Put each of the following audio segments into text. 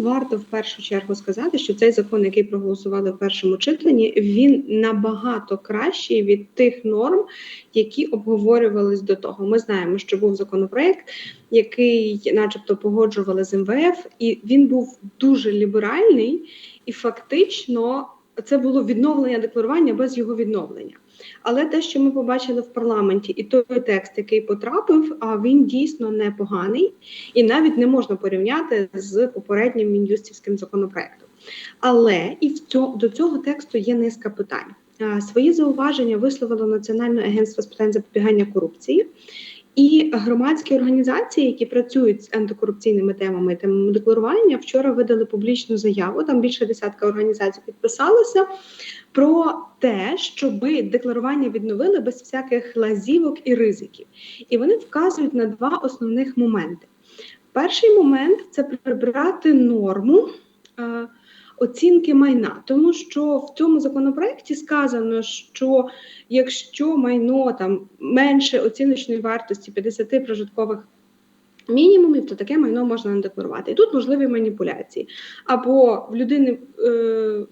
варто в першу чергу сказати, що цей закон, який проголосували в першому читанні, він набагато кращий від тих норм, які обговорювались до того. Ми знаємо, що був законопроект, який, начебто, погоджували з МВФ, і він був дуже ліберальний, і фактично це було відновлення декларування без його відновлення. Але те, що ми побачили в парламенті, і той текст, який потрапив, він дійсно непоганий, і навіть не можна порівняти з попереднім мін'юстівським законопроектом. Але і до цього тексту є низка питань. Свої зауваження висловило Національне агентство з питань запобігання корупції. І громадські організації, які працюють з антикорупційними темами темами декларування, вчора видали публічну заяву. Там більше десятка організацій підписалося про те, щоб декларування відновили без всяких лазівок і ризиків. І вони вказують на два основних моменти. Перший момент це прибрати норму. Оцінки майна, тому що в цьому законопроекті сказано, що якщо майно там менше оціночної вартості 50 прожиткових мінімумів, то таке майно можна не декларувати. І тут можливі маніпуляції. Або в людини е,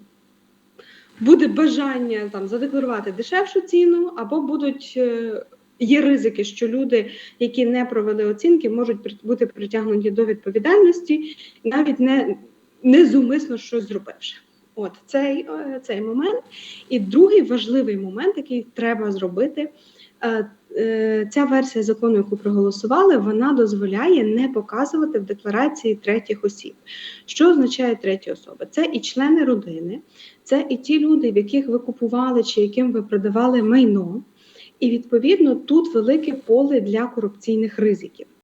буде бажання там задекларувати дешевшу ціну, або будуть. Е, Є ризики, що люди, які не провели оцінки, можуть бути притягнуті до відповідальності, навіть не незумисно щось зробивши. От цей, е, цей момент. І другий важливий момент, який треба зробити. е, е, Ця версія закону, яку проголосували, вона дозволяє не показувати в декларації третіх осіб. Що означає треті особи? Це і члени родини, це і ті люди, в яких ви купували чи яким ви продавали майно. І відповідно тут велике поле для корупційних ризиків.